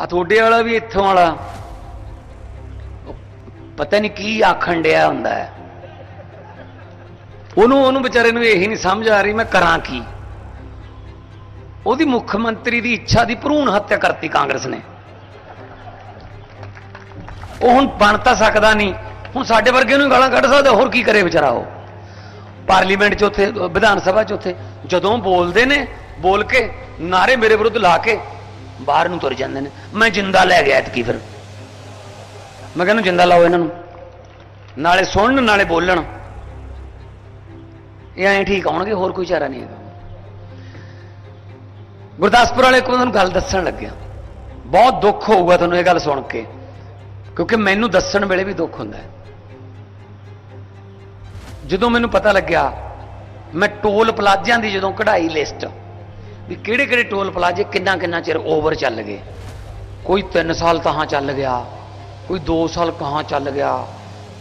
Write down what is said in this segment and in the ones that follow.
ਆ ਤੁਹਾਡੇ ਵਾਲਾ ਵੀ ਇੱਥੋਂ ਵਾਲਾ। ਪਤਾ ਨਹੀਂ ਕੀ ਆਖਣ ਡਿਆ ਹੁੰਦਾ ਹੈ। ਉਹਨੂੰ ਉਹਨੂੰ ਵਿਚਾਰੇ ਨੂੰ ਇਹੀ ਨਹੀਂ ਸਮਝ ਆ ਰਹੀ ਮੈਂ ਕਰਾਂ ਕੀ। ਉਹਦੀ ਮੁੱਖ ਮੰਤਰੀ ਦੀ ਇੱਛਾ ਦੀ ਭਰੂਣ ਹੱਤਿਆ ਕਰਤੀ ਕਾਂਗਰਸ ਨੇ। ਉਹ ਹੁਣ ਬਣ ਤਾਂ ਸਕਦਾ ਨਹੀਂ ਹੁਣ ਸਾਡੇ ਵਰਗੇ ਨੂੰ ਗਾਲਾਂ ਕੱਢ ਸਕਦਾ, ਹੋਰ ਕੀ ਕਰੇ ਵਿਚਾਰਾ ਉਹ। ਪਾਰਲੀਮੈਂਟ 'ਚ ਉੱਥੇ, ਵਿਧਾਨ ਸਭਾ 'ਚ ਉੱਥੇ ਜਦੋਂ ਬੋਲਦੇ ਨੇ, ਬੋਲ ਕੇ ਨਾਰੇ ਮੇਰੇ ਵਿਰੁੱਧ ਲਾ ਕੇ ਬਾਹਰ ਨੂੰ ਤੁਰ ਜਾਂਦੇ ਨੇ। ਮੈਂ ਜਿੰਦਾ ਲੈ ਗਿਆ ਇਤਕੀ ਫਿਰ। ਮੈਂ ਕਹਿੰਦਾ ਜਿੰਦਾ ਲਾਓ ਇਹਨਾਂ ਨੂੰ। ਨਾਲੇ ਸੁਣਨ, ਨਾਲੇ ਬੋਲਣ। ਇਹ ਐਂ ਠੀਕ ਆਉਣਗੇ, ਹੋਰ ਕੋਈ ਚਾਰਾ ਨਹੀਂ ਹੈਗਾ। ਗੁਰਦਾਸਪੁਰ ਵਾਲੇ ਕੋਲ ਤੁਹਾਨੂੰ ਗੱਲ ਦੱਸਣ ਲੱਗਿਆ। ਬਹੁਤ ਦੁੱਖ ਹੋਊਗਾ ਤੁਹਾਨੂੰ ਇਹ ਗੱਲ ਸੁਣ ਕੇ। ਕਿਉਂਕਿ ਮੈਨੂੰ ਦੱਸਣ ਵੇਲੇ ਵੀ ਦੁੱਖ ਹੁੰਦਾ ਹੈ। ਜਦੋਂ ਮੈਨੂੰ ਪਤਾ ਲੱਗਿਆ, ਮੈਂ ਟੋਲ ਪਲਾਜ਼ਿਆਂ ਦੀ ਜਦੋਂ ਕਢਾਈ ਲਿਸਟ ਵੀ ਕਿਹੜੇ ਕਿਹੜੇ ਟੋਲ ਪਲਾਜ਼ੇ ਕਿੰਨਾ ਕਿੰਨਾ ਚਿਰ ਓਵਰ ਚੱਲ ਗਏ। ਕੋਈ 3 ਸਾਲ ਕਹਾਂ ਚੱਲ ਗਿਆ, ਕੋਈ 2 ਸਾਲ ਕਹਾਂ ਚੱਲ ਗਿਆ,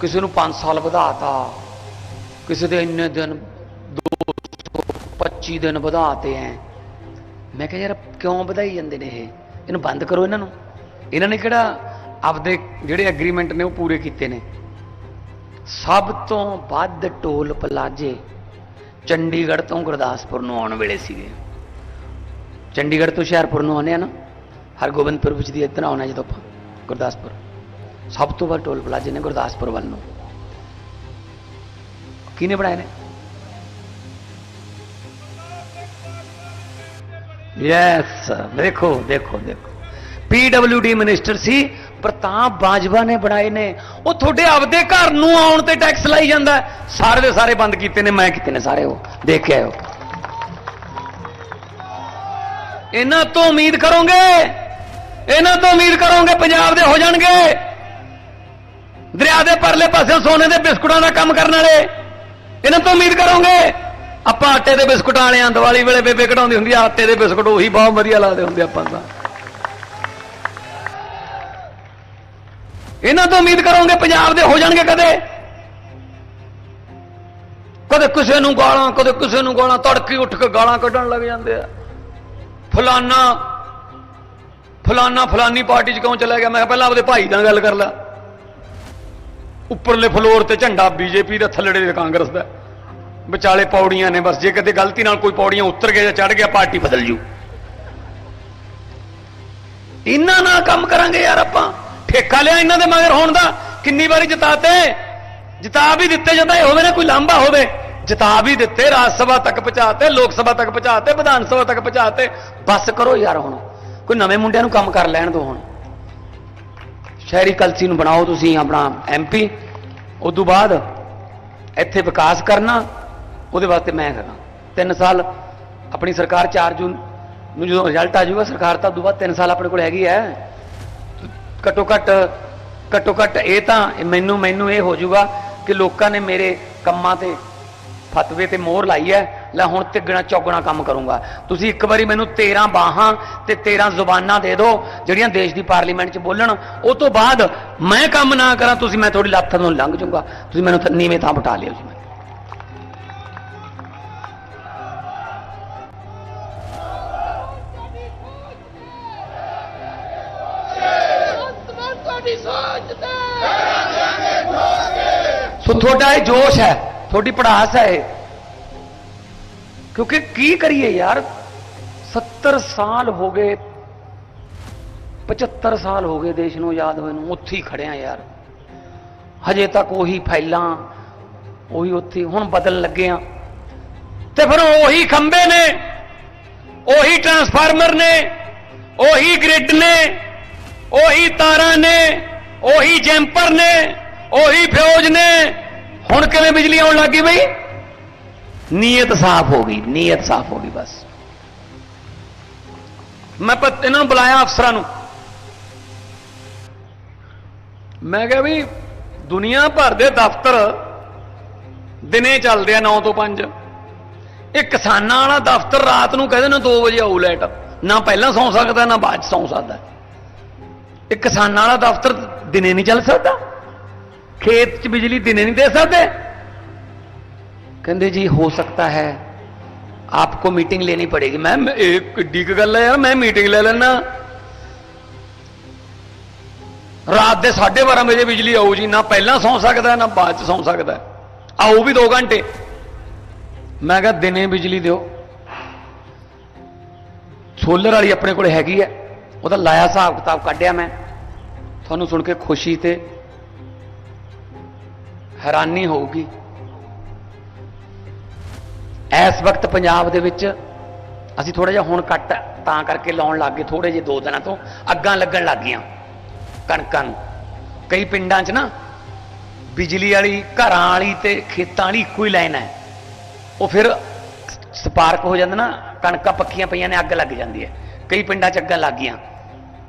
ਕਿਸੇ ਨੂੰ 5 ਸਾਲ ਵਧਾਤਾ, ਕਿਸੇ ਦੇ ਇੰਨੇ ਦਿਨ 225 ਦਿਨ ਵਧਾਤੇ ਐ। ਮੈਂ ਕਿਹਾ ਯਾਰ ਕਿਉਂ ਵਧਾਈ ਜਾਂਦੇ ਨੇ ਇਹ? ਇਹਨੂੰ ਬੰਦ ਕਰੋ ਇਹਨਾਂ ਨੂੰ। ਇਹਨਾਂ ਨੇ ਕਿਹੜਾ ਆਪਦੇ ਜਿਹੜੇ ਐਗਰੀਮੈਂਟ ਨੇ ਉਹ ਪੂਰੇ ਕੀਤੇ ਨੇ। ਸਭ ਤੋਂ ਵੱਧ ਟੋਲ ਪਲਾਜੇ ਚੰਡੀਗੜ੍ਹ ਤੋਂ ਗੁਰਦਾਸਪੁਰ ਨੂੰ ਆਉਣ ਵੇਲੇ ਸੀਗੇ। ਚੰਡੀਗੜ੍ਹ ਤੋਂ ਹੁਸ਼ਿਆਰਪੁਰ ਨੂੰ ਆਉਂਦੇ ਆ ਨਾ, ਹਰਗੋਬਿੰਦਪੁਰ ਵਿੱਚ ਦੀ ਇੱਧਰ ਆਉਣਾ ਜਦੋਂ ਆਪਾਂ ਗੁਰਦਾਸਪੁਰ। ਸਭ ਤੋਂ ਵੱਧ ਟੋਲ ਪਲਾਜੇ ਨੇ ਗੁਰਦਾਸਪੁਰ ਵੱਲ ਨੂੰ। ਕਿਹਨੇ ਬਣਾਏ ਨੇ? ਯੈਸ ਦੇਖੋ ਦੇਖੋ ਦੇਖੋ। ਪੀਡਬਲਯੂਡੀ ਮਿਨਿਸਟਰ ਸੀ, ਪ੍ਰਤਾਪ ਬਾਜਵਾ ਨੇ ਬਣਾਏ ਨੇ। ਉਹ ਤੁਹਾਡੇ ਆਪਦੇ ਘਰ ਨੂੰ ਆਉਣ ਤੇ ਟੈਕਸ ਲਾਈ ਜਾਂਦਾ। ਸਾਰੇ ਦੇ ਸਾਰੇ ਬੰਦ ਕੀਤੇ ਨੇ, ਮੈਂ ਕੀਤੇ ਨੇ ਸਾਰੇ ਉਹ। ਦੇਖ ਕੇ ਇਹਨਾਂ ਤੋਂ ਉਮੀਦ ਕਰੋਗੇ? ਇਹਨਾਂ ਤੋਂ ਉਮੀਦ ਕਰੋਗੇ ਪੰਜਾਬ ਦੇ ਹੋ ਜਾਣਗੇ? ਦਰਿਆ ਦੇ ਪਰਲੇ ਪਾਸੇ ਸੋਨੇ ਦੇ ਬਿਸਕੁਟਾਂ ਦਾ ਕੰਮ ਕਰਨ ਵਾਲੇ, ਇਹਨਾਂ ਤੋਂ ਉਮੀਦ ਕਰੋਗੇ? ਆਪਾਂ ਆਟੇ ਦੇ ਬਿਸਕੁਟਾਂ ਵਾਲਿਆਂ ਦੀਵਾਲੀ ਵੇਲੇ ਬੇਬੇ ਕਢਾਉਂਦੀ ਹੁੰਦੀ ਆ, ਆਟੇ ਦੇ ਬਿਸਕੁਟ ਉਹੀ ਬਹੁਤ ਵਧੀਆ ਲੱਗਦੇ ਹੁੰਦੇ ਆਪਾਂ ਤਾਂ। ਇਹਨਾਂ ਤੋਂ ਉਮੀਦ ਕਰੋਗੇ ਪੰਜਾਬ ਦੇ ਹੋ ਜਾਣਗੇ ਕਦੇ? ਕਦੇ ਕਿਸੇ ਨੂੰ ਗਾਲਾਂ, ਕਦੇ ਕਿਸੇ ਨੂੰ ਗਾਲਾਂ, ਤੜਕੀ ਉੱਠ ਕੇ ਗਾਲਾਂ ਕੱਢਣ ਲੱਗ ਜਾਂਦੇ ਆ। ਫਲਾਨਾ ਫਲਾਨਾ ਫਲਾਨੀ ਪਾਰਟੀ 'ਚ ਕਿਉਂ ਚਲਾ ਗਿਆ? ਮੈਂ ਪਹਿਲਾਂ ਆਪਦੇ ਭਾਈ ਨਾਲ ਗੱਲ ਕਰ ਲਾ। ਉੱਪਰਲੇ ਫਲੋਰ ਤੇ ਝੰਡਾ ਬੀਜੇਪੀ ਦਾ ਥੱਲੜੇ ਦੇ ਕਾਂਗਰਸ ਦਾ। ਵਿਚਾਲੇ ਪੌੜੀਆਂ ਨੇ ਬਸ, ਜੇ ਕਦੇ ਗਲਤੀ ਨਾਲ ਕੋਈ ਪੌੜੀਆਂ ਉਤਰ ਗਿਆ ਜਾਂ ਚੜ ਗਿਆ, ਪਾਰਟੀ ਬਦਲ ਜੂ। ਇਹਨਾਂ ਨਾਲ ਕੰਮ ਕਰਾਂਗੇ ਯਾਰ ਆਪਾਂ। ਠੇਕਾ ਲਿਆ ਇਹਨਾਂ ਦੇ ਮਗਰ ਹੋਣ ਦਾ। ਕਿੰਨੀ ਵਾਰੀ ਜਿਤਾਤੇ? ਜਿਤਾ ਵੀ ਦਿੱਤੇ ਜਾਂਦਾ, ਇਹ ਹੋਵੇ ਨਾ ਕੋਈ ਲਾਂਭਾ ਹੋਵੇ। ਜਿਤਾ ਵੀ ਦਿੱਤੇ, ਰਾਜ ਸਭਾ ਤੱਕ ਪਹੁੰਚਾਤੇ, ਲੋਕ ਸਭਾ ਤੱਕ ਪਹੁੰਚਾਤੇ, ਵਿਧਾਨ ਸਭਾ ਤੱਕ ਪਹੁੰਚਾਤੇ। ਬਸ ਕਰੋ ਯਾਰ ਹੁਣ। ਕੋਈ ਨਵੇਂ ਮੁੰਡਿਆਂ ਨੂੰ ਕੰਮ ਕਰ ਲੈਣ ਦਿਓ ਹੁਣ। ਸ਼ਹਿਰੀ ਕਲਸੀ ਨੂੰ ਬਣਾਓ ਤੁਸੀਂ ਆਪਣਾ ਐਮਪੀ ਉਸ ਤੋਂ ਬਾਅਦ ਇੱਥੇ ਵਿਕਾਸ ਕਰਨਾ, ਉਹਦੇ ਵਾਸਤੇ ਮੈਂ ਕਰਾਂ 3 ਸਾਲ ਆਪਣੀ ਸਰਕਾਰ 4 ਜੂਨ ਨੂੰ ਜਦੋਂ ਰਿਜ਼ਲਟ ਆ ਜਾਊਗਾ, ਸਰਕਾਰ ਤਾਂ ਉਦੋਂ ਬਾਅਦ 3 ਸਾਲ ਆਪਣੇ ਕੋਲ ਹੈਗੀ ਹੈ ਘੱਟੋ ਘੱਟ ਘੱਟੋ ਘੱਟ ਇਹ ਤਾਂ ਮੈਨੂੰ ਮੈਨੂੰ ਇਹ ਹੋ ਜਾਊਗਾ ਕਿ ਲੋਕਾਂ ਨੇ ਮੇਰੇ ਕੰਮਾਂ ਤੇ ਫਤਵੇ ਤੇ ਮੋਹਰ ਲਾਈ ਹੈ ਲੈ ਹੁਣ ਤਿੱਗਣਾ ਚੌਗਣਾ ਕੰਮ ਕਰੂੰਗਾ। ਤੁਸੀਂ ਇੱਕ ਵਾਰੀ ਮੈਨੂੰ 13 ਬਾਹਾਂ ਤੇ 13 ਜ਼ੁਬਾਨਾਂ ਦੇ ਦਿਓ ਜਿਹੜੀਆਂ ਦੇਸ਼ ਦੀ ਪਾਰਲੀਮੈਂਟ 'ਚ ਬੋਲਣ। ਉਹ ਤੋਂ ਬਾਅਦ ਮੈਂ ਕੰਮ ਨਾ ਕਰਾਂ ਤੁਸੀਂ ਮੈਂ ਤੁਹਾਡੀ ਲੱਤ ਨੂੰ ਲੰਘ ਜਾਊਂਗਾ। ਤੁਸੀਂ ਮੈਨੂੰ ਨੀਵੇਂ ਥਾਂ ਬਿਠਾ ਲਿਓ ਜੀ। ਤੇ। ਸੋ ਤੁਹਾਡਾ ਇਹ ਜੋਸ਼ ਹੈ। ਤੁਹਾਡੀ ਪੜਾਸ ਹੈ ਇਹ। ਕਿਉਂਕਿ ਕੀ ਕਰੀਏ ਯਾਰ? 70 ਸਾਲ ਹੋ ਗਏ 75 ਸਾਲ ਹੋ ਗਏ ਦੇਸ਼ ਨੂੰ ਯਾਦ ਹੋਏ ਨੂੰ, ਉੱਥੇ ਹੀ ਖੜਿਆ ਯਾਰ। ਹਜੇ ਤੱਕ ਉਹੀ ਫਾਈਲਾਂ, ਉਹੀ ਉੱਥੇ ਹੁਣ ਬਦਲਣ ਲੱਗੇ ਆ ਤੇ ਫਿਰ ਉਹੀ ਖੰਬੇ ਨੇ, ਉਹੀ ਟਰਾਂਸਫਾਰਮਰ ਨੇ, ਉਹੀ ਗ੍ਰਿਡ ਨੇ, ਉਹੀ ਤਾਰਾਂ ਨੇ, ਉਹੀ ਜੈਂਪਰ ਨੇ, ਉਹੀ ਫਿਊਜ਼ ਨੇ ਹੁਣ ਕਿਵੇਂ ਬਿਜਲੀ ਆਉਣ ਲੱਗੀ ਬਈ? ਨੀਅਤ ਸਾਫ਼ ਹੋ ਗਈ, ਨੀਅਤ ਸਾਫ਼ ਹੋ ਗਈ ਬਸ। ਮੈਂ ਪ ਇਹਨਾਂ ਨੂੰ ਬੁਲਾਇਆ ਅਫਸਰਾਂ ਨੂੰ। ਮੈਂ ਕਿਹਾ ਵੀ ਦੁਨੀਆ ਭਰ ਦੇ ਦਫ਼ਤਰ ਦਿਨੇ ਚੱਲਦੇ ਆ 9 ਤੋਂ 5 ਇਹ ਕਿਸਾਨਾਂ ਵਾਲਾ ਦਫ਼ਤਰ ਰਾਤ ਨੂੰ ਕਹਿੰਦੇ ਨੇ 2 ਵਜੇ ਆਊ ਲਾਈਟ ਨਾ ਪਹਿਲਾਂ ਸੌਂ ਸਕਦਾ, ਨਾ ਬਾਅਦ ਚ ਸੌਂ ਸਕਦਾ। ਇਹ ਕਿਸਾਨਾਂ ਵਾਲਾ ਦਫ਼ਤਰ ਦਿਨੇ ਨਹੀਂ ਚੱਲ ਸਕਦਾ? ਖੇਤ 'ਚ ਬਿਜਲੀ ਦਿਨੇ ਨਹੀਂ ਦੇ ਸਕਦੇ? ਕਹਿੰਦੇ ਜੀ, ਹੋ ਸਕਦਾ ਹੈ। आपको मीटिंग लेनी पड़ेगी मैम एक डी की गल है यार मैं मीटिंग ले लेना ਰਾਤ ਦੇ 12:30 ਵਜੇ ਬਿਜਲੀ ਆਊ ਜੀ। ਨਾ ਪਹਿਲਾਂ ਸੌਂ ਸਕਦਾ, ਨਾ ਬਾਅਦ ਚ ਸੌਂ ਸਕਦਾ। ਆਊ ਵੀ 2 ਘੰਟੇ। ਮੈਂ ਕਿਹਾ, ਦਿਨੇ ਬਿਜਲੀ ਦਿਓ। ਸੋਲਰ ਵਾਲੀ ਆਪਣੇ ਕੋਲ ਹੈਗੀ ਹੈ। ਉਹਦਾ ਲਾਇਆ ਹਿਸਾਬ ਕਿਤਾਬ ਕੱਢਿਆ ਮੈਂ। ਤੁਹਾਨੂੰ ਸੁਣ ਕੇ ਖੁਸ਼ੀ ਤੇ ਹੈਰਾਨੀ ਹੋਊਗੀ। ਇਸ ਵਕਤ ਪੰਜਾਬ ਦੇ ਵਿੱਚ ਅਸੀਂ ਥੋੜਾ ਜਿਹਾ ਹੁਣ ਕੱਟ ਤਾਂ ਕਰਕੇ ਲਾਉਣ ਲੱਗ ਗਏ ਥੋੜੇ ਜਿਹੇ ਦੋ ਦਿਨਾਂ ਤੋਂ। ਅੱਗਾਂ ਲੱਗਣ ਲੱਗ ਗਈਆਂ। ਕਣਕਾਂ ਨੂੰ। ਕਈ ਪਿੰਡਾਂ 'ਚ ਨਾ ਬਿਜਲੀ ਵਾਲੀ, ਘਰਾਂ ਵਾਲੀ ਤੇ ਖੇਤਾਂ ਵਾਲੀ ਇੱਕੋ ਹੀ ਲਾਈਨ ਹੈ। ਉਹ ਫਿਰ ਸਪਾਰਕ ਹੋ ਜਾਂਦਾ ਨਾ, ਕਣਕਾਂ ਪੱਕੀਆਂ ਪਈਆਂ ਨੇ, ਅੱਗ ਲੱਗ ਜਾਂਦੀ ਹੈ। ਕਈ ਪਿੰਡਾਂ 'ਚ ਅੱਗਾਂ ਲੱਗ ਗਈਆਂ।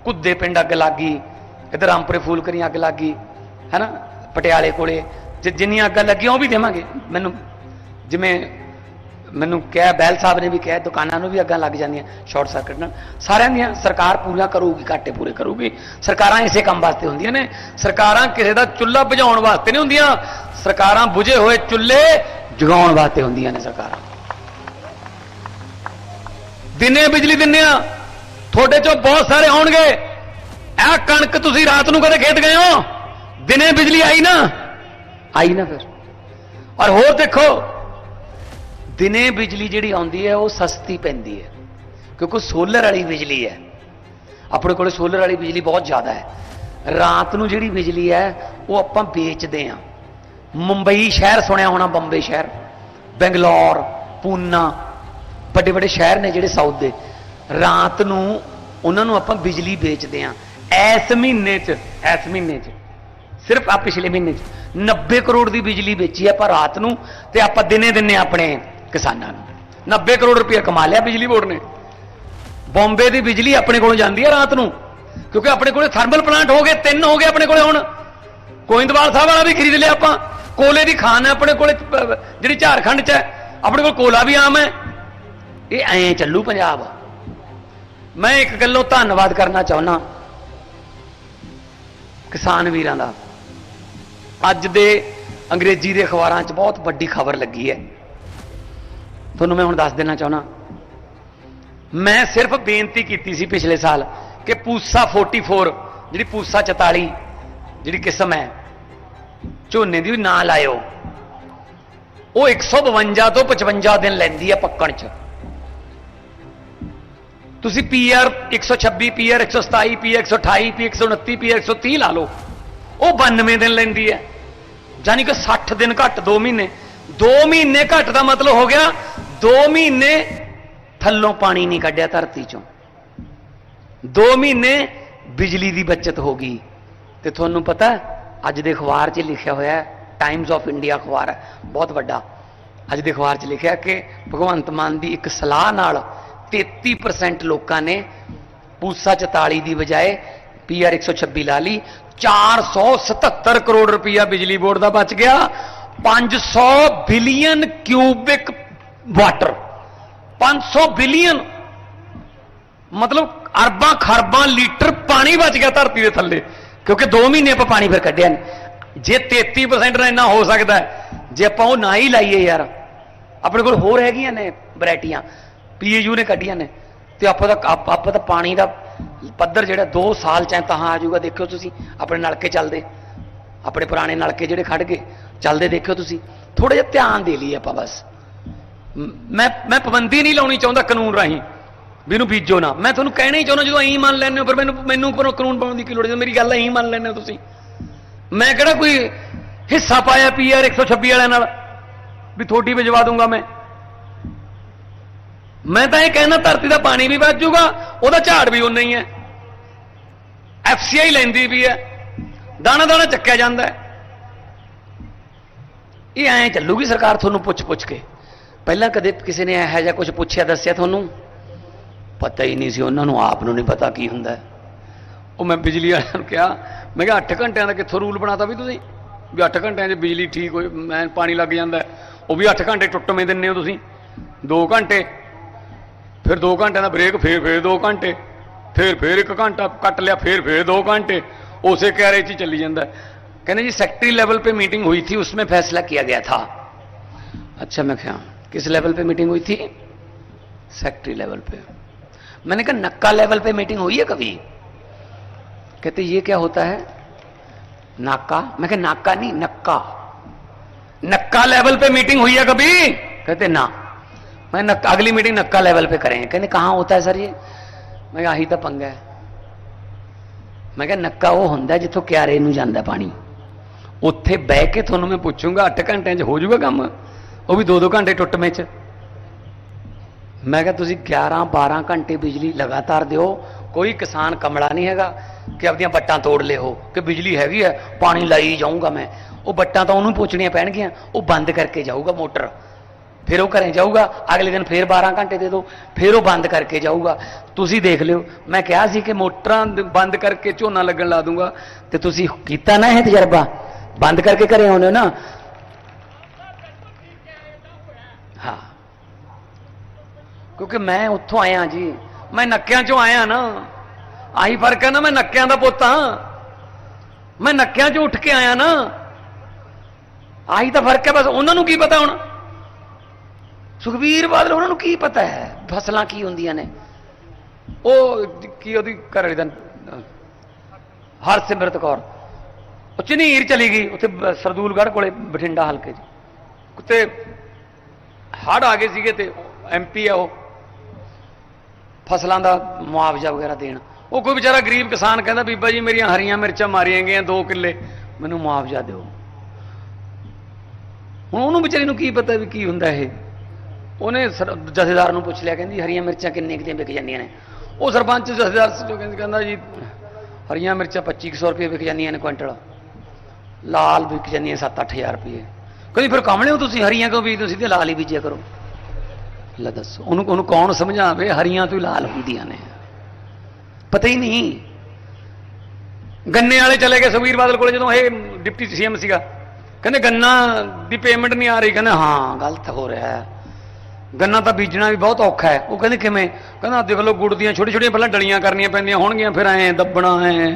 ਕੁੱਦੇ ਪਿੰਡ ਅੱਗ ਲੱਗ ਗਈ। ਇਧਰ ਰਾਮਪੁਰੇ ਫੂਲਕਰੀ ਅੱਗ ਲੱਗ ਗਈ। ਹੈਨਾ? ਪਟਿਆਲੇ ਕੋਲੇ ਜਿ- ਜਿੰਨੀਆਂ ਅੱਗਾਂ ਲੱਗੀਆਂ ਉਹ ਵੀ ਦੇਵਾਂਗੇ। ਮੈਨੂੰ ਜਿਵੇਂ ਮੈਨੂੰ ਕਿਹਾ ਬੈਲ ਸਾਹਿਬ ਨੇ ਵੀ ਕਿਹਾ, ਦੁਕਾਨਾਂ ਨੂੰ ਵੀ ਅੱਗਾਂ ਲੱਗ ਜਾਂਦੀਆਂ ਸ਼ਾਰਟ ਸਰਕਟ ਨਾਲ। ਸਾਰਿਆਂ ਦੀਆਂ ਸਰਕਾਰ ਪੂਰੀਆਂ ਕਰੂਗੀ, ਘਾਟੇ ਪੂਰੇ ਕਰੂਗੀ। ਸਰਕਾਰਾਂ ਇਸੇ ਕੰਮ ਵਾਸਤੇ ਹੁੰਦੀਆਂ ਨੇ। ਸਰਕਾਰਾਂ ਕਿਸੇ ਦਾ ਚੁੱਲ੍ਹਾ ਬੁਝਾਉਣ ਵਾਸਤੇ ਨਹੀਂ ਹੁੰਦੀਆਂ। ਸਰਕਾਰਾਂ ਬੁਝੇ ਹੋਏ ਚੁੱਲ੍ਹੇ ਜਗਾਉਣ ਵਾਸਤੇ ਹੁੰਦੀਆਂ ਨੇ ਸਰਕਾਰਾਂ। ਦਿਨੇ ਬਿਜਲੀ ਦਿੰਨੇ ਆ। ਤੁਹਾਡੇ ਚੋਂ ਬਹੁਤ ਸਾਰੇ ਆਉਣਗੇ। ਇਹ ਕਣਕ ਤੁਸੀਂ ਰਾਤ ਨੂੰ ਕਦੇ ਖੇਤ ਗਏ ਹੋ? ਦਿਨੇ ਬਿਜਲੀ ਆਈ ਨਾ। ਆਈ ਨਾ ਫਿਰ। ਔਰ ਹੋਰ ਦੇਖੋ, ਦਿਨੇ ਬਿਜਲੀ ਜਿਹੜੀ ਆਉਂਦੀ ਹੈ, ਉਹ ਸਸਤੀ ਪੈਂਦੀ ਹੈ। ਕਿਉਂਕਿ ਸੋਲਰ ਵਾਲੀ ਬਿਜਲੀ ਹੈ। ਆਪਣੇ ਕੋਲ ਸੋਲਰ ਵਾਲੀ ਬਿਜਲੀ ਬਹੁਤ ਜ਼ਿਆਦਾ ਹੈ। ਰਾਤ ਨੂੰ ਜਿਹੜੀ ਬਿਜਲੀ ਹੈ, ਉਹ ਆਪਾਂ ਵੇਚਦੇ ਆ ਮੁੰਬਈ ਸ਼ਹਿਰ ਸੁਣਿਆ ਹੋਣਾ, ਬੰਬੇ ਸ਼ਹਿਰ। ਬੰਗਲੌਰ, ਪੂਨਾ, ਵੱਡੇ ਵੱਡੇ ਸ਼ਹਿਰ ਨੇ ਜਿਹੜੇ ਸਾਊਥ ਦੇ। ਰਾਤ ਨੂੰ ਉਹਨਾਂ ਨੂੰ ਆਪਾਂ ਬਿਜਲੀ ਵੇਚਦੇ ਆ ਇਸ ਮਹੀਨੇ 'ਚ, ਇਸ ਮਹੀਨੇ 'ਚ, ਸਿਰਫ ਆ ਪਿਛਲੇ ਮਹੀਨੇ 'ਚ। 90 ਕਰੋੜ ਦੀ ਬਿਜਲੀ ਵੇਚੀ ਆਪਾਂ ਰਾਤ ਨੂੰ ਤੇ ਆਪਾਂ ਦਿਨੇ ਦਿਨੇ ਆਪਣੇ ਕਿਸਾਨਾਂ ਨੂੰ। 90 ਕਰੋੜ ਰੁਪਏ ਕਮਾ ਲਿਆ ਬਿਜਲੀ ਬੋਰਡ ਨੇ। ਬੰਬੇ ਦੀ ਬਿਜਲੀ ਆਪਣੇ ਕੋਲੋਂ ਜਾਂਦੀ ਹੈ ਰਾਤ ਨੂੰ, ਕਿਉਂਕਿ ਆਪਣੇ ਕੋਲੇ ਥਰਮਲ ਪਲਾਂਟ ਹੋ ਗਏ, ਤਿੰਨ ਹੋ ਗਏ ਆਪਣੇ ਕੋਲੇ ਹੁਣ। ਗੋਇੰਦਵਾਲ ਸਾਹਿਬ ਵਾਲਾ ਵੀ ਖਰੀਦ ਲਿਆ ਆਪਾਂ। ਕੋਲੇ ਦੀ ਖਾਨ ਹੈ ਆਪਣੇ ਕੋਲੇ, ਜਿਹੜੀ ਝਾਰਖੰਡ 'ਚ ਹੈ, ਆਪਣੇ ਕੋਲ ਕੋਲਾ ਵੀ ਆਮ ਹੈ। ਇਹ ਐਂ ਚੱਲੂ ਪੰਜਾਬ। ਮੈਂ ਇੱਕ ਗੱਲੋਂ ਧੰਨਵਾਦ ਕਰਨਾ ਚਾਹੁੰਦਾ ਕਿਸਾਨ ਵੀਰਾਂ ਦਾ। ਅੱਜ ਦੇ ਅੰਗਰੇਜ਼ੀ ਦੇ ਅਖਬਾਰਾਂ 'ਚ ਬਹੁਤ ਵੱਡੀ ਖਬਰ ਲੱਗੀ ਹੈ। ਤੁਹਾਨੂੰ ਮੈਂ ਹੁਣ ਦੱਸ ਦੇਣਾ ਚਾਹੁੰਦਾ। ਮੈਂ ਸਿਰਫ ਬੇਨਤੀ ਕੀਤੀ ਸੀ ਪਿਛਲੇ ਸਾਲ ਕਿ ਪੂਸਾ 44 ਜਿਹੜੀ ਪੂਸਾ 44 ਜਿਹੜੀ ਕਿਸਮ ਹੈ, ਝੋਨੇ ਦੀ ਨਾ ਲਾਇਓ। ਉਹ 152 ਤੋਂ 55 ਦਿਨ ਲੈਂਦੀ ਹੈ ਪੱਕਣ 'ਚ। ਤੁਸੀਂ PR 126 PR 127 PR 128 PR 129 PR 130 ਲਾ ਲਓ। ਉਹ 92 ਦਿਨ ਲੈਂਦੀ ਹੈ। ਯਾਨੀ ਕਿ 60 ਦਿਨ ਘੱਟ 2 ਮਹੀਨੇ। 2 ਮਹੀਨੇ ਘੱਟ ਦਾ ਮਤਲਬ ਹੋ ਗਿਆ 2 ਮਹੀਨੇ ਥੱਲੋਂ ਪਾਣੀ ਨਹੀਂ ਕੱਢਿਆ ਧਰਤੀ ਚੋਂ। 2 ਮਹੀਨੇ ਬਿਜਲੀ ਦੀ ਬਚਤ ਹੋ ਗਈ। ਤੇ ਤੁਹਾਨੂੰ ਪਤਾ, ਅੱਜ ਦੇ ਅਖਬਾਰ 'ਚ ਲਿਖਿਆ ਹੋਇਆ ਟਾਈਮਸ ਆਫ ਇੰਡੀਆ ਅਖਬਾਰ ਹੈ, ਬਹੁਤ ਵੱਡਾ। ਅੱਜ ਦੇ ਅਖਬਾਰ 'ਚ ਲਿਖਿਆ ਕਿ ਭਗਵੰਤ ਮਾਨ ਦੀ ਇੱਕ ਸਲਾਹ ਨਾਲ 33% ਲੋਕਾਂ ਨੇ ਪੂਸਾ 44 ਦੀ ਬਜਾਏ ਪੀਆਰ 126 ਲਾ ਲਈ 477 ਕਰੋੜ ਰੁਪਇਆ ਬਿਜਲੀ ਬੋਰਡ ਦਾ ਬਚ ਗਿਆ 500 ਬਿਲੀਅਨ ਕਿਊਬਿਕ ਵਾਟਰ। 500 ਬਿਲੀਅਨ। ਮਤਲਬ ਅਰਬਾਂ ਖਰਬਾਂ ਲੀਟਰ ਪਾਣੀ ਬਚ ਗਿਆ ਧਰਤੀ ਦੇ ਥੱਲੇ, ਕਿਉਂਕਿ 2 ਮਹੀਨੇ ਆਪਾਂ ਪਾਣੀ ਫਿਰ ਕੱਢਿਆ ਨਹੀਂ ਜੇ 33% ਨਾਲ ਇੰਨਾ ਹੋ ਸਕਦਾ ਜੇ ਆਪਾਂ ਉਹ ਨਾ ਹੀ ਲਾਈਏ ਯਾਰ। ਆਪਣੇ ਕੋਲ ਹੋਰ ਹੈਗੀਆਂ ਨੇ ਵੈਰਾਈਟੀਆਂ, ਪੀਏਯੂ ਨੇ ਕੱਢੀਆਂ ਨੇ, ਤੇ ਆਪਾਂ ਦਾ ਆਪਾਂ ਤਾਂ ਪਾਣੀ ਦਾ ਪੱਧਰ ਜਿਹੜਾ 2 ਸਾਲ ਚ ਤਾਂ ਆ ਜਾਊਗਾ, ਦੇਖਿਓ ਤੁਸੀਂ, ਆਪਣੇ ਨਲਕੇ ਚੱਲਦੇ। ਆਪਣੇ ਪੁਰਾਣੇ ਨਲਕੇ ਜਿਹੜੇ ਖੜ ਗਏ, ਚੱਲਦੇ ਦੇਖਿਓ ਤੁਸੀਂ। ਥੋੜਾ ਜਿਹਾ ਧਿਆਨ ਦੇ ਲਈਏ ਆਪਾਂ ਬਸ। ਮੈਂ ਮੈਂ ਪਾਬੰਦੀ ਨਹੀਂ ਲਾਉਣੀ ਚਾਹੁੰਦਾ ਕਾਨੂੰਨ ਰਾਹੀਂ। ਵੀ ਇਹਨੂੰ ਬੀਜੋ ਨਾ। ਮੈਂ ਤੁਹਾਨੂੰ ਕਹਿਣਾ ਹੀ ਚਾਹੁੰਦਾ, ਜਦੋਂ ਐਂ ਮੰਨ ਲੈਂਦੇ ਹੋ, ਫਿਰ ਮੈਨੂੰ ਮੈਨੂੰ ਉੱਪਰੋਂ ਕਾਨੂੰਨ ਪਾਉਣ ਦੀ ਕੀ ਲੋੜ ਹੈ? ਮੇਰੀ ਗੱਲ ਐਂ ਮੰਨ ਲੈਂਦੇ ਹੋ ਤੁਸੀਂ। ਮੈਂ ਕਿਹੜਾ ਕੋਈ ਹਿੱਸਾ ਪਾਇਆ ਪੀਆਰ 126 ਵਾਲਿਆਂ ਨਾਲ? ਵੀ ਥੋੜੀ ਵਜਵਾ ਦੂੰਗਾ ਮੈਂ। ਮੈਂ ਤਾਂ ਇਹ ਕਹਿਣਾ ਧਰਤੀ ਦਾ ਪਾਣੀ ਵੀ ਵੱਧ ਜਾਊਗਾ, ਉਹਦਾ ਝਾੜ ਵੀ ਉਨਾ ਹੀ ਹੈ। ਐਫਸੀਆਈ ਲੈਂਦੀ ਵੀ ਹੈ, ਦਾਣਾ ਦਾਣਾ ਚੱਕਿਆ ਜਾਂਦਾ ਹੈ। ਇਹ ਐਂ ਚੱਲੂਗੀ ਸਰਕਾਰ ਤੁਹਾਨੂੰ ਪੁੱਛ ਪੁੱਛ ਕੇ। ਪਹਿਲਾਂ ਕਦੇ ਕਿਸੇ ਨੇ ਇਹੋ ਜਿਹਾ ਕੁਝ ਪੁੱਛਿਆ, ਦੱਸਿਆ ਤੁਹਾਨੂੰ? ਪਤਾ ਹੀ ਨਹੀਂ ਸੀ, ਉਹਨਾਂ ਨੂੰ ਆਪ ਨੂੰ ਨਹੀਂ ਪਤਾ ਕੀ ਹੁੰਦਾ ਉਹ ਮੈਂ ਬਿਜਲੀ ਵਾਲਿਆਂ ਨੂੰ ਕਿਹਾ, ਮੈਂ ਕਿਹਾ 8 ਘੰਟਿਆਂ ਦਾ ਕਿੱਥੋਂ ਰੂਲ ਬਣਾਤਾ ਵੀ ਤੁਸੀਂ? ਵੀ 8 ਘੰਟਿਆਂ 'ਚ ਬਿਜਲੀ ਠੀਕ ਹੋਏ, ਮੈਂ ਪਾਣੀ ਲੱਗ ਜਾਂਦਾ ਉਹ ਵੀ 8 ਘੰਟੇ ਟੁੱਟਵੇਂ ਦਿੰਨੇ ਹੋ ਤੁਸੀਂ। 2 ਘੰਟੇ ਫਿਰ 2 ਘੰਟਿਆਂ ਦਾ ਬ੍ਰੇਕ ਫਿਰ ਫਿਰ 2 ਘੰਟੇ ਫਿਰ ਫਿਰ 1 ਘੰਟਾ ਕੱਟ ਲਿਆ ਫਿਰ ਫਿਰ 2 घंटे उसे कह रहे थी चली जाता है कहने जी सेक्रेटरी लेवल पे मीटिंग हुई थी उसमें फैसला किया गया था अच्छा मैं क्या किस लेवल पे मीटिंग हुई थी सेक्रेटरी लेवल पे मैंने कहा नक्का लेवल पे मीटिंग हुई है कभी कहते ये क्या होता है नाका मैं कहा नाका नहीं नक्का नक्का लेवल पे मीटिंग हुई है कभी कहते ना मैं नक्का अगली मीटिंग नक्का लेवल पे करेंगे कहते कहाँ होता है सर ये मैं कहा आही तो पंगा है ਮੈਂ ਕਿਹਾ ਨੱਕਾ ਉਹ ਹੁੰਦਾ ਜਿੱਥੋਂ ਕਿਆਰੇ ਨੂੰ ਜਾਂਦਾ ਪਾਣੀ ਉੱਥੇ ਬਹਿ ਕੇ ਤੁਹਾਨੂੰ ਮੈਂ ਪੁੱਛੂੰਗਾ 8 ਘੰਟਿਆਂ 'ਚ ਹੋ ਜਾਊਗਾ ਕੰਮ ਉਹ ਵੀ 2-2 ਘੰਟੇ ਟੁੱਟਵੇਂ 'ਚ ਮੈਂ ਕਿਹਾ ਤੁਸੀਂ 11-12 ਘੰਟੇ ਬਿਜਲੀ ਲਗਾਤਾਰ ਦਿਓ ਕੋਈ ਕਿਸਾਨ ਕਮਲਾ ਨਹੀਂ ਹੈਗਾ ਕਿ ਆਪਦੀਆਂ ਬੱਟਾਂ ਤੋੜ ਲਿਓ ਕਿ ਬਿਜਲੀ ਹੈਗੀ ਹੈ ਪਾਣੀ ਲਾਈ ਜਾਊਂਗਾ ਮੈਂ ਉਹ ਬੱਟਾਂ ਤਾਂ ਉਹਨੂੰ ਪੁੱਛਣੀਆਂ ਪੈਣਗੀਆਂ ਉਹ ਬੰਦ ਕਰਕੇ ਜਾਊਗਾ ਮੋਟਰ ਫਿਰ ਉਹ ਘਰੇ ਜਾਊਗਾ, ਅਗਲੇ ਦਿਨ ਫਿਰ 12 ਘੰਟੇ ਦੇ ਦਿਓ ਫਿਰ ਉਹ ਬੰਦ ਕਰਕੇ ਜਾਊਗਾ। ਤੁਸੀਂ ਦੇਖ ਲਿਓ, ਮੈਂ ਕਿਹਾ ਸੀ ਕਿ ਮੋਟਰਾਂ ਬੰਦ ਕਰਕੇ ਝੋਨਾ ਲੱਗਣ ਲਾ ਦੂੰਗਾ, ਤੇ ਤੁਸੀਂ ਕੀਤਾ ਨਾ ਇਹ ਤਜਰਬਾ? ਬੰਦ ਕਰਕੇ ਘਰੇ ਆਉਂਦੇ ਹੋ ਨਾ? ਹਾਂ। ਕਿਉਂਕਿ ਮੈਂ ਉੱਥੋਂ ਆਇਆ ਜੀ, ਮੈਂ ਨੱਕਿਆਂ ਚੋਂ ਆਇਆ ਨਾ। ਆਹੀ ਫ਼ਰਕ ਹੈ ਨਾ, ਮੈਂ ਨੱਕਿਆਂ ਦਾ ਪੁੱਤ ਹਾਂ। ਮੈਂ ਨੱਕਿਆਂ ਚੋਂ ਉੱਠ ਕੇ ਆਇਆ ਨਾ। ਆਹੀ ਤਾਂ ਫ਼ਰਕ ਹੈ, ਬਸ ਉਹਨਾਂ ਨੂੰ ਕੀ ਪਤਾ ਹੁਣ? ਸੁਖਬੀਰ ਬਾਦਲ, ਉਹਨਾਂ ਨੂੰ ਕੀ ਪਤਾ ਹੈ? ਫਸਲਾਂ ਕੀ ਹੁੰਦੀਆਂ ਨੇ? ਉਹ ਕੀ ਉਹਦੀ ਘਰ ਵਾਲੀ ਦਾ ਹਰਸਿਮਰਤ ਕੌਰ। ਉਹ ਚਨੀਰ ਚਲੀ ਗਈ, ਉੱਥੇ ਸਰਦੂਲਗੜ੍ਹ ਕੋਲੇ ਬਠਿੰਡਾ ਹਲਕੇ 'ਚ। ਉੱਤੇ ਹੜ ਆ ਗਏ ਸੀਗੇ ਤੇ ਐਮਪੀ ਆ ਉਹ। ਫਸਲਾਂ ਦਾ ਮੁਆਵਜ਼ਾ ਵਗੈਰਾ ਦੇਣ। ਉਹ ਕੋਈ ਵਿਚਾਰਾ ਗਰੀਬ ਕਿਸਾਨ ਕਹਿੰਦਾ, ਬੀਬਾ ਜੀ, ਮੇਰੀਆਂ ਹਰੀਆਂ ਮਿਰਚਾਂ ਮਾਰੀਆਂ ਗਈਆਂ 2 ਕਿੱਲੇ, ਮੈਨੂੰ ਮੁਆਵਜ਼ਾ ਦਿਓ। ਹੁਣ ਉਹਨੂੰ ਵਿਚਾਰੀ ਨੂੰ ਕੀ ਪਤਾ ਵੀ ਕੀ ਹੁੰਦਾ ਇਹ? ਉਹਨੇ ਸਰ- ਜਥੇਦਾਰ ਨੂੰ ਪੁੱਛ ਲਿਆ, ਕਹਿੰਦੀ ਹਰੀਆਂ ਮਿਰਚਾਂ ਕਿੰਨੇ ਕਿਤੇ ਵਿਕ ਜਾਂਦੀਆਂ ਨੇ? ਉਹ ਸਰਪੰਚ ਜਥੇਦਾਰ ਸੀ ਕਹਿੰਦਾ ਜੀ, ਹਰੀਆਂ ਮਿਰਚਾਂ 2500 ਰੁਪਏ ਵਿਕ ਜਾਂਦੀਆਂ ਨੇ ਕੁਇੰਟਲ। ਲਾਲ ਵਿਕ ਜਾਂਦੀਆਂ 7-8000 ਰੁਪਏ। ਕਹਿੰਦੀ ਫਿਰ ਕਮਲੇ ਹੋ ਤੁਸੀਂ ਹਰੀਆਂ ਕਿਉਂ ਬੀਜਦੇ ਹੋ? ਸਿੱਧੇ ਲਾਲ ਹੀ ਬੀਜਿਆ ਕਰੋ। ਲੈ ਦੱਸੋ, ਉਹਨੂੰ ਉਹਨੂੰ ਕੌਣ ਸਮਝਾਵੇ? ਹਰੀਆਂ ਤੋਂ ਲਾਲ ਹੁੰਦੀਆਂ ਨੇ। ਪਤਾ ਹੀ ਨਹੀਂ। ਗੰਨੇ ਵਾਲੇ ਚਲੇ ਗਏ ਸੁਖਬੀਰ ਬਾਦਲ ਕੋਲੇ ਜਦੋਂ ਇਹ ਡਿਪਟੀ ਸੀਐਮ ਸੀਗਾ। ਕਹਿੰਦੇ ਗੰਨਾ ਦੀ ਪੇਮੈਂਟ ਨਹੀਂ ਆ ਰਹੀ। ਕਹਿੰਦੇ ਹਾਂ, ਗਲਤ ਹੋ ਰਿਹਾ ਹੈ। ਗੰਨਾ ਤਾਂ ਬੀਜਣਾ ਵੀ ਬਹੁਤ ਔਖਾ ਹੈ। ਉਹ ਕਹਿੰਦੇ ਕਿਵੇਂ? ਕਹਿੰਦਾ ਦੇਖ ਲਓ ਗੁੜ ਦੀਆਂ ਛੋਟੀ ਛੋਟੀਆਂ ਪਹਿਲਾਂ ਡਲੀਆਂ ਕਰਨੀਆਂ ਪੈਂਦੀਆਂ ਹੋਣਗੀਆਂ, ਫਿਰ ਐ ਦੱਬਣਾ, ਐ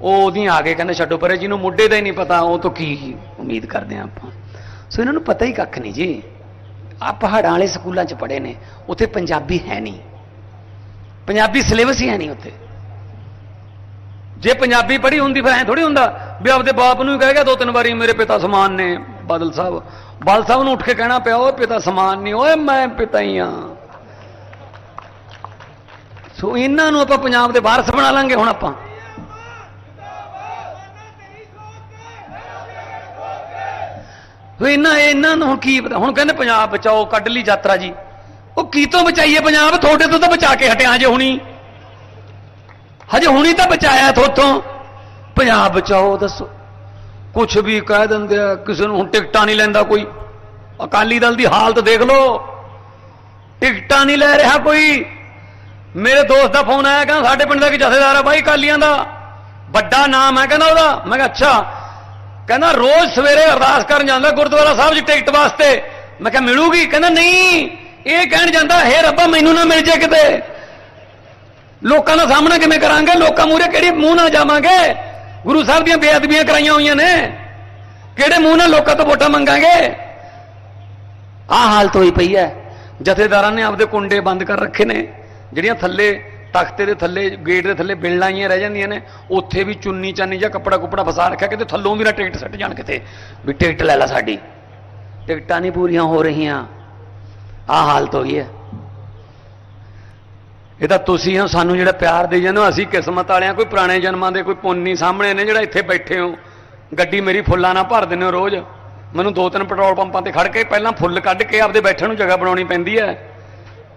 ਉਹ ਉਹਦੀਆਂ ਆ ਕੇ ਕਹਿੰਦੇ ਛੱਡੋ, ਪਰੇ ਜਿਹਨੂੰ ਮੁੱਢੇ ਦਾ ਹੀ ਨਹੀਂ ਪਤਾ, ਉਹ ਤੋਂ ਕੀ ਉਮੀਦ ਕਰਦੇ ਆ ਆਪਾਂ। ਸੋ ਇਹਨਾਂ ਨੂੰ ਪਤਾ ਹੀ ਕੱਖ ਨਹੀਂ ਜੀ। ਆ ਪਹਾੜਾਂ ਵਾਲੇ ਸਕੂਲਾਂ 'ਚ ਪੜ੍ਹੇ ਨੇ, ਉੱਥੇ ਪੰਜਾਬੀ ਹੈ ਨਹੀਂ। ਪੰਜਾਬੀ ਸਿਲੇਬਸ ਹੀ ਹੈ ਨਹੀਂ ਉੱਥੇ। ਜੇ ਪੰਜਾਬੀ ਪੜ੍ਹੀ ਹੁੰਦੀ ਫਿਰ ਐ ਥੋੜੀ ਹੁੰਦਾ, ਵੀ ਆਪਦੇ ਬਾਪ ਨੂੰ ਹੀ ਕਹੇਗਾ ਦੋ ਤਿੰਨ ਵਾਰੀ ਮੇਰੇ ਪਿਤਾ ਸਮਾਨ ਨੇ, ਬਾਦਲ ਸਾਹਿਬ। ਬਾਦਲ ਸਾਹਿਬ ਨੂੰ ਉੱਠ ਕੇ ਕਹਿਣਾ ਪਿਆ, ਓਏ ਪਿਤਾ ਸਮਾਨ ਨਹੀਂ, ਓਏ ਮੈਂ ਪਿਤਾ ਹੀ ਆ ਸੋ ਇਹਨਾਂ ਨੂੰ ਆਪਾਂ ਪੰਜਾਬ ਦੇ ਵਾਰਸ ਬਣਾ ਲਾਂਗੇ ਹੁਣ ਆਪਾਂ। ਸੋ ਇਹਨਾਂ ਇਹਨਾਂ ਨੂੰ ਹੁਣ ਕੀ ਪਤਾ, ਹੁਣ ਕਹਿੰਦੇ ਪੰਜਾਬ ਬਚਾਓ, ਕੱਢ ਲਈ ਯਾਤਰਾ ਜੀ। ਉਹ ਕੀ ਤੋਂ ਬਚਾਈਏ ਪੰਜਾਬ? ਤੁਹਾਡੇ ਤੋਂ ਤਾਂ ਬਚਾ ਕੇ ਹਟਿਆ ਜੇ ਹੁਣੀ। ਹਜੇ ਹੁਣੀ ਤਾਂ ਬਚਾਇਆ ਥੋਤੋਂ ਪੰਜਾਬ ਬਚਾਓ, ਦੱਸੋ। ਕੁਛ ਵੀ ਕਹਿ ਦਿੰਦੇ ਆ, ਕਿਸੇ ਨੂੰ ਹੁਣ ਟਿਕਟਾਂ ਨਹੀਂ ਲੈਂਦਾ ਕੋਈ। ਅਕਾਲੀ ਦਲ ਦੀ ਹਾਲਤ ਦੇਖ ਲਓ। ਟਿਕਟਾਂ ਨਹੀਂ ਲੈ ਰਿਹਾ ਕੋਈ। ਮੇਰੇ ਦੋਸਤ ਦਾ ਫੋਨ ਆਇਆ, ਕਹਿੰਦਾ ਸਾਡੇ ਪਿੰਡ ਦਾ ਕੀ ਜਥੇਦਾਰ ਆ ਬਾਈ ਅਕਾਲੀਆਂ ਦਾ। ਵੱਡਾ ਨਾਮ ਹੈ, ਕਹਿੰਦਾ ਉਹਦਾ। ਮੈਂ ਕਿਹਾ, ਅੱਛਾ। ਕਹਿੰਦਾ, ਰੋਜ਼ ਸਵੇਰੇ ਅਰਦਾਸ ਕਰਨ ਜਾਂਦਾ ਗੁਰਦੁਆਰਾ ਸਾਹਿਬ 'ਚ ਟਿਕਟ ਵਾਸਤੇ। ਮੈਂ ਕਿਹਾ, ਮਿਲੂਗੀ? ਕਹਿੰਦਾ, ਨਹੀਂ। ਇਹ ਕਹਿਣ ਜਾਂਦਾ, ਹੈ ਰੱਬਾ, ਮੈਨੂੰ ਨਾ ਮਿਲ ਜੇ ਕਿਤੇ। ਲੋਕਾਂ ਦਾ ਸਾਹਮਣਾ ਕਿਵੇਂ ਕਰਾਂਗੇ? ਲੋਕਾਂ ਮੂਹਰੇ ਕਿਹੜੀ ਮੂੰਹ ਨਾ ਜਾਵਾਂਗੇ? ਗੁਰੂ ਸਾਹਿਬ ਦੀਆਂ ਬੇਅਦਬੀਆਂ ਕਰਾਈਆਂ ਹੋਈਆਂ ਨੇ। ਕਿਹੜੇ ਮੂੰਹ ਨਾਲ ਲੋਕਾਂ ਤੋਂ ਵੋਟਾਂ ਮੰਗਾਂਗੇ? ਆਹ ਹਾਲਤ ਹੋਈ ਪਈ ਹੈ। ਜਥੇਦਾਰਾਂ ਨੇ ਆਪਦੇ ਕੁੰਡੇ ਬੰਦ ਕਰ ਰੱਖੇ ਨੇ। ਜਿਹੜੀਆਂ ਥੱਲੇ ਤਖਤੇ ਦੇ ਥੱਲੇ, ਗੇਟ ਦੇ ਥੱਲੇ ਬਿਲਡਾਂ ਆਈਆਂ ਰਹਿ ਜਾਂਦੀਆਂ ਨੇ, ਉੱਥੇ ਵੀ ਚੁੰਨੀ ਚਾਨੀ ਜਾਂ ਕੱਪੜਾ ਕੁਪੜਾ ਫਸਾ ਰੱਖਿਆ, ਕਿਤੇ ਥੱਲੋਂ ਵੀ ਨਾ ਟਿਕਟ ਸੱਟ ਜਾਣ ਕਿਤੇ। ਵੀ ਟਿਕਟ ਲੈ ਲੈ ਸਾਡੀ। ਟਿਕਟਾਂ ਨਹੀਂ ਪੂਰੀਆਂ ਹੋ ਰਹੀਆਂ। ਆਹ ਹਾਲਤ ਹੋਈ ਹੈ। ਇਹ ਤਾਂ ਤੁਸੀਂ ਹੋ, ਸਾਨੂੰ ਜਿਹੜਾ ਪਿਆਰ ਦੇ ਜਾਂਦੇ ਹੋ, ਅਸੀਂ ਕਿਸਮਤ ਵਾਲਿਆਂ ਕੋਈ ਪੁਰਾਣੇ ਜਨਮਾਂ ਦੇ ਕੋਈ ਪੁੰਨੀ ਸਾਹਮਣੇ ਨੇ ਜਿਹੜਾ ਇੱਥੇ ਬੈਠੇ ਹੋ। ਗੱਡੀ ਮੇਰੀ ਫੁੱਲਾਂ ਨਾਲ ਭਰ ਦਿੰਦੇ ਹੋ ਰੋਜ਼। ਮੈਨੂੰ ਦੋ ਤਿੰਨ ਪੈਟਰੋਲ ਪੰਪਾਂ ਤੇ ਖੜ ਕੇ ਪਹਿਲਾਂ ਫੁੱਲ ਕੱਢ ਕੇ ਆਪਦੇ ਬੈਠਣ ਨੂੰ ਜਗ੍ਹਾ ਬਣਾਉਣੀ ਪੈਂਦੀ ਹੈ।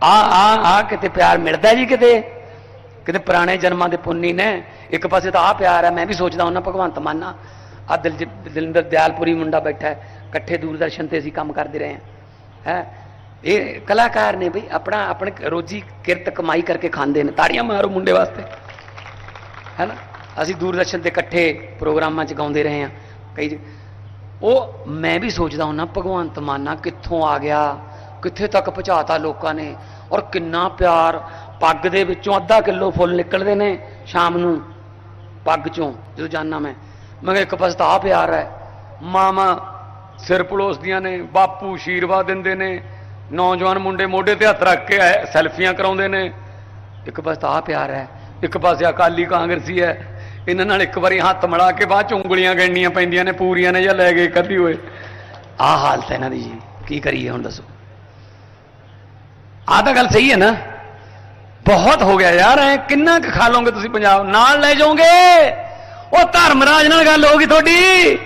ਆ ਆ ਆ ਕਿਤੇ ਪਿਆਰ ਮਿਲਦਾ ਜੀ ਕਿਤੇ? ਕਿਤੇ ਪੁਰਾਣੇ ਜਨਮਾਂ ਦੇ ਪੁੰਨੀ ਨੇ? ਇੱਕ ਪਾਸੇ ਤਾਂ ਆ ਪਿਆਰ ਹੈ, ਮੈਂ ਵੀ ਸੋਚਦਾ ਹੁੰਦਾ, ਭਗਵੰਤ ਮਾਨਾ ਆ ਦਿਲ ਦਿਲਿੰਦਰ ਦਿਆਲਪੁਰੀ ਮੁੰਡਾ ਬੈਠਾ ਹੈ, ਇਕੱਠੇ ਦੂਰਦਰਸ਼ਨ ਤੇ ਅਸੀਂ ਕੰਮ ਕਰਦੇ ਰਹੇ ਹਾਂ। ਹੈ? ਇਹ ਕਲਾਕਾਰ ਨੇ ਬਈ ਆਪਣਾ, ਆਪਣੇ ਰੋਜੀ ਕਿਰਤ ਕਮਾਈ ਕਰਕੇ ਖਾਂਦੇ ਨੇ, ਤਾੜੀਆਂ ਮਾਰੋ ਮੁੰਡੇ ਵਾਸਤੇ। ਹੈਨਾ? ਅਸੀਂ ਦੂਰਦਰਸ਼ਨ ਤੇ ਇਕੱਠੇ ਪ੍ਰੋਗਰਾਮਾਂ 'ਚ ਗਾਉਂਦੇ ਰਹੇ ਹਾਂ। ਕਈ ਉਹ ਮੈਂ ਵੀ ਸੋਚਦਾ ਹੁੰਦਾ ਭਗਵੰਤ ਮਾਨਾ ਕਿੱਥੋਂ ਆ ਗਿਆ, ਕਿੱਥੇ ਤੱਕ ਪਹੁੰਚਾਤਾ ਲੋਕਾਂ ਨੇ, ਔਰ ਕਿੰਨਾ ਪਿਆਰ, ਪੱਗ ਦੇ ਵਿੱਚੋਂ ਅੱਧਾ ਕਿਲੋ ਫੁੱਲ ਨਿਕਲਦੇ ਨੇ ਸ਼ਾਮ ਨੂੰ, ਪੱਗ ਚੋਂ, ਜਦੋਂ ਜਾਣਾ ਮੈਂ। ਮਗਰ ਇੱਕ ਪਾਸੇ ਤਾਂ ਆ ਪਿਆਰ ਹੈ। ਮਾਮਾ ਸਿਰ ਪਲੋਸਦੀਆਂ ਨੇ, ਬਾਪੂ ਆਸ਼ੀਰਵਾਦ ਦਿੰਦੇ ਨੇ ਨੌਜਵਾਨ ਮੁੰਡੇ ਮੋਢੇ ਤੇ ਹੱਥ ਰੱਖ ਕੇ ਐ- ਸੈਲਫੀਆਂ ਕਰਾਉਂਦੇ ਨੇ। ਇੱਕ ਪਾਸੇ ਤਾਂ ਆ ਪਿਆਰ ਹੈ, ਇੱਕ ਪਾਸੇ ਅਕਾਲੀ ਕਾਂਗਰਸੀ ਹੈ। ਇਹਨਾਂ ਨਾਲ ਇੱਕ ਵਾਰੀ ਹੱਥ ਮਿਲਾ ਕੇ ਬਾਅਦ ਚ ਉਂਗਲੀਆਂ ਗਿਣਨੀਆਂ ਪੈਂਦੀਆਂ ਨੇ, ਪੂਰੀਆਂ ਨੇ ਜਾਂ ਲੈ ਗਏ ਕਦੀ ਹੋਏ। ਆਹ ਹਾਲਤ ਹੈ ਇਹਨਾਂ ਦੀ ਜੀ, ਕੀ ਕਰੀਏ ਹੁਣ ਦੱਸੋ। ਆਹ ਤਾਂ ਗੱਲ ਸਹੀ ਹੈ ਨਾ। ਬਹੁਤ ਹੋ ਗਿਆ ਯਾਰ, ਐ ਕਿੰਨਾ ਕੁ ਖਾ ਲਓਗੇ ਤੁਸੀਂ ਪੰਜਾਬ? ਨਾਲ ਲੈ ਜਾਓਗੇ? ਉਹ ਧਰਮਰਾਜ ਨਾਲ ਗੱਲ ਹੋਗੀ ਤੁਹਾਡੀ।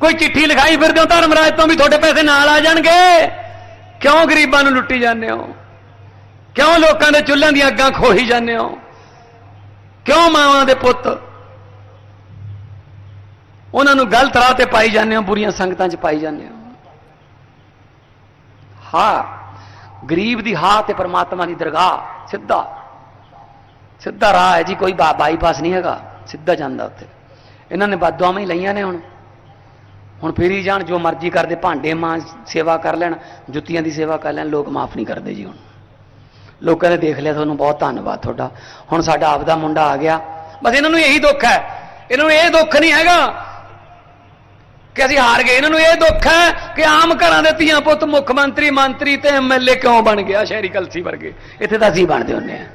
ਕੋਈ ਚਿੱਠੀ ਲਿਖਾਈ ਫਿਰਦੇ ਹੋ, ਧਰਮਰਾਜ ਤੋਂ ਵੀ ਤੁਹਾਡੇ ਪੈਸੇ ਨਾਲ ਆ ਜਾਣਗੇ। ਕਿਉਂ ਗਰੀਬਾਂ ਨੂੰ ਲੁੱਟੀ ਜਾਂਦੇ ਹੋ? ਕਿਉਂ ਲੋਕਾਂ ਦੇ ਚੁੱਲ੍ਹਾਂ ਦੀਆਂ ਅੱਗਾਂ ਖੋਹੀ ਜਾਂਦੇ ਹੋ? ਕਿਉਂ ਮਾਵਾਂ ਦੇ ਪੁੱਤ? ਉਹਨਾਂ ਨੂੰ ਗਲਤ ਰਾਹ ਤੇ ਪਾਈ ਜਾਂਦੇ ਹੋ, ਬੁਰੀਆਂ ਸੰਗਤਾਂ 'ਚ ਪਾਈ ਜਾਂਦੇ ਹੋ। ਹਾਂ, ਗਰੀਬ ਦੀ ਹਾਂ ਤੇ ਪਰਮਾਤਮਾ ਦੀ ਦਰਗਾਹ, ਸਿੱਧਾ। ਸਿੱਧਾ ਰਾਹ ਹੈ ਜੀ, ਕੋਈ ਬਾ- ਬਾਈਪਾਸ ਨਹੀਂ ਹੈਗਾ। ਸਿੱਧਾ ਜਾਂਦਾ ਉੱਥੇ। ਇਹਨਾਂ ਨੇ ਬਾਦੂਆਂ ਹੀ ਲਈਆਂ ਨੇ ਹੁਣ। ਹੁਣ ਫਿਰ ਹੀ ਜਾਣ, ਜੋ ਮਰਜ਼ੀ ਕਰਦੇ ਭਾਂਡੇ ਮਾਂ ਸੇਵਾ ਕਰ ਲੈਣ, ਜੁੱਤੀਆਂ ਦੀ ਸੇਵਾ ਕਰ ਲੈਣ, ਲੋਕ ਮਾਫ ਨਹੀਂ ਕਰਦੇ ਜੀ ਹੁਣ। ਲੋਕਾਂ ਨੇ ਦੇਖ ਲਿਆ, ਤੁਹਾਨੂੰ ਬਹੁਤ ਧੰਨਵਾਦ ਤੁਹਾਡਾ। ਹੁਣ ਸਾਡਾ ਆਪਦਾ ਮੁੰਡਾ ਆ ਗਿਆ। ਬਸ ਇਹਨਾਂ ਨੂੰ ਇਹੀ ਦੁੱਖ ਹੈ। ਇਹਨਾਂ ਨੂੰ ਇਹ ਦੁੱਖ ਨਹੀਂ ਹੈਗਾ ਕਿ ਅਸੀਂ ਹਾਰ ਗਏ। ਇਹਨਾਂ ਨੂੰ ਇਹ ਦੁੱਖ ਹੈ ਕਿ ਆਮ ਘਰਾਂ ਦੇ ਧੀਆਂ ਪੁੱਤ ਮੁੱਖ ਮੰਤਰੀ ਮੰਤਰੀ ਤੇ ਐਮਐਲਏ ਕਿਉਂ ਬਣ ਗਿਆ, ਸ਼ਹਿਰੀ ਕਲਸੀ ਵਰਗੇ। ਇੱਥੇ ਤਾਂ ਅਸੀਂ ਬਣਦੇ ਹੁੰਨੇ ਆ